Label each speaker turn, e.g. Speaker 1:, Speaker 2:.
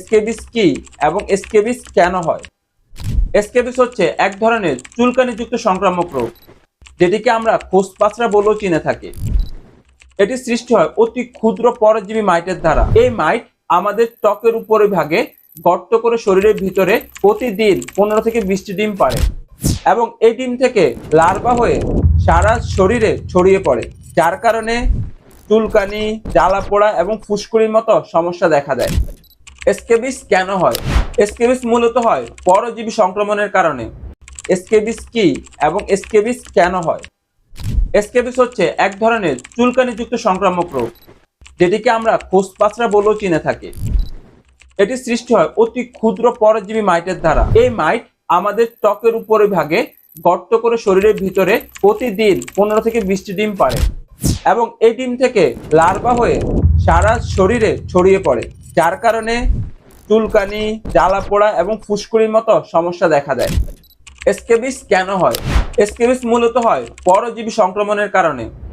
Speaker 1: Scabies কি এবং scabies কেন হয়? স্কেবিস হচ্ছে এক ধরনের চুলকানিযুক্ত সংক্রামক রোগ, যেটিকে আমরা খোসপাচরা বলেও চিনে থাকি। এটি সৃষ্টি হয় অতি ক্ষুদ্র পরজীবী মাইটের দ্বারা। এই মাইট আমাদের ত্বকের উপরে ভাগে গর্ত করে শরীরের ভিতরে প্রতিদিন পনেরো থেকে বিশটি ডিম পারে এবং এই ডিম থেকে লার্ভা হয়ে সারা শরীরে ছড়িয়ে পড়ে, যার কারণে চুলকানি জ্বালা পোড়া এবং ফুসকুড়ির মতো সমস্যা দেখা দেয়। স্কেবিস কেন হয়? স্কেবিস মূলত হয় পরজীবী সংক্রমণের কারণে। স্কেবিস কি এবং স্কেবিস কেন হয়? স্কেবিস হচ্ছে এক ধরনের চুলকানিযুক্ত সংক্রামক রোগ, যেটিকে আমরা খোসপাচরা বলেও চিনে থাকি। এটি সৃষ্টি হয় অতি ক্ষুদ্র পরজীবী মাইটের দ্বারা। এই মাইট আমাদের ত্বকের উপরে ভাগে গর্ত করে শরীরের ভিতরে প্রতিদিন পনেরো থেকে বিশটি ডিম পারে এবং এই ডিম থেকে লার্ভা হয়ে সারা শরীরে ছড়িয়ে পড়ে। যার কারণে চুলকানি জ্বালা পোড়া এবং ফুসকুড়ির মতো সমস্যা দেখা দেয়। এসকেবিস কেন হয়? এসকেবিস মূলত হয় পরজীবী সংক্রমণের কারণে।